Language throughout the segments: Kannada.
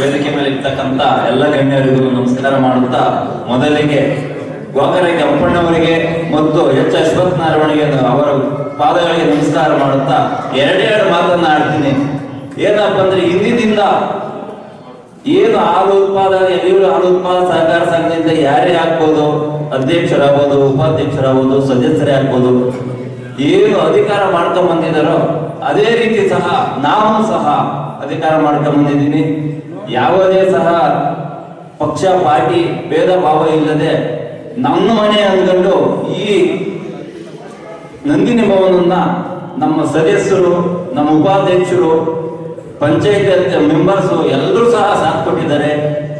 ವೇದಿಕೆ ಮೇಲೆ ಇರ್ತಕ್ಕಂಥ ಎಲ್ಲ ಗಣ್ಯರಿಗೂ ನಮಸ್ಕಾರ ಮಾಡುತ್ತಾ ಮೊದಲಿಗೆ ವಾಕರೆ ಕೆಂಪಣ್ಣವರಿಗೆ ಮತ್ತು ಎಚ್ ಅಶ್ವಥ್ ನಾರಾಯಣಗೆ ಅವರ ಪಾದಗಳಿಗೆ ನಮಸ್ಕಾರ ಮಾಡುತ್ತಾ ಎರಡೆರಡು ಮಾತನ್ನ ಆಡ್ತೀನಿ. ಏನಪ್ಪ ಅಂದ್ರೆ ಹಿಂದಿನಿಂದ ಏನು ಹಾಲು ಉತ್ಪಾದನೆ, ಎಲ್ಲಿಯೂ ಹಾಲು ಉತ್ಪಾದನೆ ಸಹಕಾರ ಸಂಘದಿಂದ ಯಾರೇ ಆಗ್ಬೋದು, ಅಧ್ಯಕ್ಷರಾಗ್ಬೋದು, ಉಪಾಧ್ಯಕ್ಷರಾಗ್ಬೋದು, ಸದಸ್ಯರೇ ಆಗ್ಬೋದು, ಏನು ಅಧಿಕಾರ ಮಾಡ್ಕೊಂಡ್ ಬಂದಿದ್ದಾರೋ ಅದೇ ರೀತಿ ಸಹ ನಾವು ಸಹ ಅಧಿಕಾರ ಮಾಡ್ಕೊಂಡ್ ಬಂದಿದ್ದೀನಿ. ಯಾವುದೇ ಸಹ ಪಕ್ಷ, ಪಾರ್ಟಿ ಭೇದ ಭಾವ ಇಲ್ಲದೆ ನಮ್ಮ ಮನೆ ಅಂದ್ಕೊಂಡು ಈ ನಂದಿನಿ ಭವನನ್ನ ನಮ್ಮ ಸದಸ್ಯರು, ನಮ್ಮ ಉಪಾಧ್ಯಕ್ಷರು, ಪಂಚಾಯತ್ ಮೆಂಬರ್ಸ್ ಎಲ್ಲರೂ ಸಹ ಸಾಥ್ ಕೊಟ್ಟಿದ್ದಾರೆ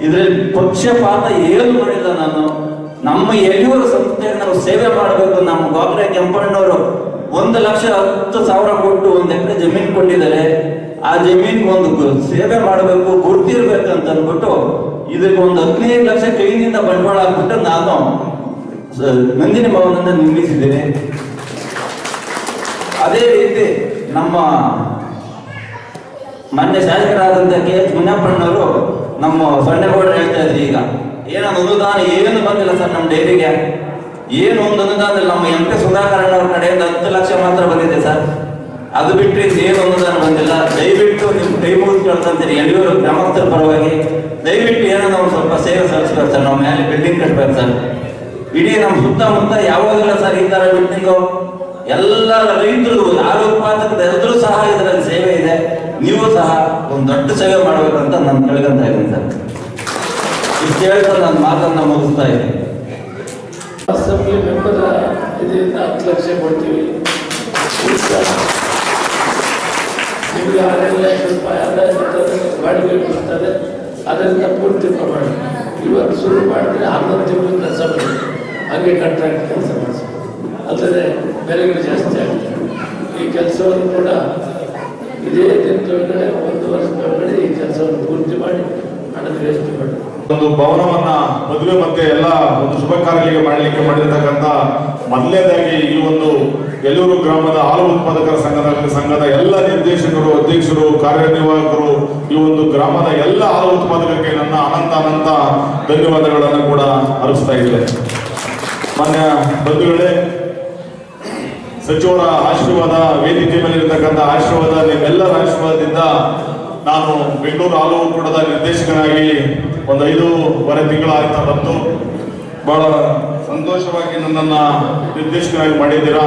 ಇದರಲ್ಲಿ ಪಕ್ಷಪಾತ ಏನು ಮಾಡಿಲ್ಲ ನಾನು. ನಮ್ಮ ಎಲ್ಲಿಯವರು ಸಂಸ್ಥೆಗೆ ನಾವು ಸೇವೆ ಮಾಡಬೇಕು? ನಮ್ಮ ಗೋಕರೆ ಕೆಂಪಣ್ಣವರು ಒಂದು ಲಕ್ಷ ಹತ್ತು ಸಾವಿರ ಕೊಟ್ಟು ಒಂದು ಎಕರೆ ಜಮೀನು ಕೊಟ್ಟಿದ್ದಾರೆ. ಆ ಜಮೀನ್ ಒಂದು ಸೇವೆ ಮಾಡಬೇಕು ಗುರುತಿರ್ಬೇಕು ಅಂತ ಅಂದ್ಬಿಟ್ಟು ಇದಕ್ಕೆ ಒಂದು ಹದಿನೈದು ಲಕ್ಷ ಕೈಯಿಂದ ಬಂಡವಾಳ ಹಾಕ್ಬಿಟ್ಟು ನಾನು ನಂದಿನಿ ಭವನನ್ನ ನಿರ್ಮಿಸಿದ್ದೇನೆ. ಅದೇ ರೀತಿ ನಮ್ಮ ಮೊನ್ನೆ ಶಾಸಕರಾದಂತ ಕೆ ಎಚ್ ಮುನ್ನಪ್ಪಣ್ಣವರು ನಮ್ಮ ಸೊನ್ನೆಗೌಡರು ಹೇಳ್ತಾ ಇದ್ರಿ ಈಗ, ಏನು ಅನುದಾನ? ಏನು ಬಂದಿಲ್ಲ ಸರ್ ನಮ್ಮ ಡೈರಿಗೆ? ಏನು ಒಂದು ಅನುದಾನ ಇಲ್ಲ. ನಮ್ಮ ಎಂ ಪಿ ಸುಧಾಕರಣ್ಣ ಅವ್ರ ಕಡೆಯಿಂದ ಹತ್ತು ಲಕ್ಷ ಮಾತ್ರ ಬಂದಿದೆ ಸರ್. ಅದು ಬಿಟ್ಟರೆ ಏನು ಅನುದಾನ ಬಂದಿಲ್ಲ? ಮುಗಿದು ಎಲ್ಲಿಯೂ ಗ್ರಾಮಸ್ಥರ ಪರವಾಗಿ ದಯವಿಟ್ಟು ಏನೋ ನಾವು ಸ್ವಲ್ಪ ಸೇವೆ ಸಲ್ಲಿಸ್ಬೇಕು ಸರ್ ನಾವು ಮೇಲೆ ಬಿಲ್ಡಿಂಗ್ ಕಟ್ಬೇಕು ಸರ್. ಇಡೀ ನಮ್ಮ ಸುತ್ತಮುತ್ತ ಯಾವಾಗಲ್ಲ ಸರ್ ಈ ತರ ಬಿಲ್ಡಿಂಗು ಎಲ್ಲ ರೈತರು ಯಾರು ಎಲ್ಲರೂ ಸಹ ಇದರಲ್ಲಿ ಸೇವೆ ಇದೆ. ನೀವು ಸಹ ಒಂದು ದೊಡ್ಡ ಸೇವೆ ಮಾಡ್ಬೇಕಂತ ನಾನು ಕೇಳ್ಕೊಂತ ಇದ್ದೀನಿ ಸರ್. ಇಷ್ಟು ಹೇಳ್ತಾ ನನ್ನ ಮಾತನ್ನ ಮುಗಿಸ್ತಾ ಇದ್ದೀನಿ ಅಸೆಂಬ್ಲಿ ಮೆಂಬರ್ ಇದರಿಂದ ಹತ್ತು ಲಕ್ಷ ಕೊಡ್ತೀವಿ. ಬಾಡಿಗೆ ಬರ್ತದೆ. ಅದರಿಂದ ಪೂರ್ತಿ ಪ್ರಮಾಣ. ಇವತ್ತು ಶುರು ಮಾಡಿದ್ರೆ ಹನ್ನೊಂದು ತಿಂಗಳು ಕೆಲಸ ಮಾಡಿ ಹಾಗೆ ಕಾಂಟ್ರಾಕ್ಟ್ ಕೆಲಸ ಮಾಡಿಸಿ ಅಲ್ಲದೆ ಬೆಲೆಗಳು ಜಾಸ್ತಿ ಆಗುತ್ತೆ. ಈ ಕೆಲಸವನ್ನು ಕೂಡ ಇದೇ ದಿನದೊಳಗಡೆ, ಒಂದು ವರ್ಷದೊಳಗಡೆ ಈ ಕೆಲಸವನ್ನು ಪೂರ್ತಿ ಮಾಡಿ ಹಣದ ವ್ಯವಸ್ಥೆ ಮಾಡಿ ಒಂದು ಭವನವನ್ನ ಮದುವೆ ಮತ್ತೆ ಎಲ್ಲ ಒಂದು ಶುಭ ಕಾರ್ಯಗಳಿಗೆ ಮಾಡಲಿಕ್ಕೆ ಮಾಡಿರ್ತಕ್ಕಂಥ ಮೊದಲನೇದಾಗಿ ಈ ಒಂದು ಎಲ್ಲೂರು ಗ್ರಾಮದ ಹಾಲು ಉತ್ಪಾದಕರ ಸಂಘದ ಸಂಘದ ಎಲ್ಲ ನಿರ್ದೇಶಕರು, ಅಧ್ಯಕ್ಷರು, ಕಾರ್ಯನಿರ್ವಾಹಕರು, ಈ ಒಂದು ಗ್ರಾಮದ ಎಲ್ಲ ಹಾಲು ಉತ್ಪಾದಕರಿಗೆ ನನ್ನ ಅನಂತ ಅನಂತ ಧನ್ಯವಾದಗಳನ್ನು ಕೂಡ ಅರ್ಪಿಸ್ತಾ ಇದ್ದೇನೆ. ಮಾನ್ಯ ಬಂಧುಗಳೇ, ಸಚಿವರ ಆಶೀರ್ವಾದ, ವೇದಿಕೆ ಮೇಲೆ ಇರತಕ್ಕಂಥ ಆಶೀರ್ವಾದ, ನಿಮ್ಮೆಲ್ಲರ ಆಶೀರ್ವಾದದಿಂದ ನಾನು ಬೆಂಗಳೂರು ಹಾಲು ಕೂಡದ ನಿರ್ದೇಶಕನಾಗಿ ಒಂದು ಐದೂವರೆ ತಿಂಗಳಾಗ್ತಾ ಬಂತು. ಬಹಳ ಸಂತೋಷವಾಗಿ ನನ್ನನ್ನು ನಿರ್ದೇಶಕನಾಗಿ ಮಾಡಿದ್ದೀರಾ?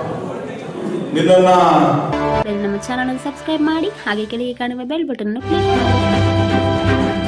ನಿನ್ನನ್ನ ನಮ್ಮ ಚಾನಲ್ ಸಬ್ಸ್ಕ್ರೈಬ್ ಮಾಡಿ ಹಾಗೆ ಕೆಳಗೆ ಕಾಣುವ ಬೆಲ್ ಬಟನ್ ಕ್ಲಿಕ್ ಮಾಡಿ.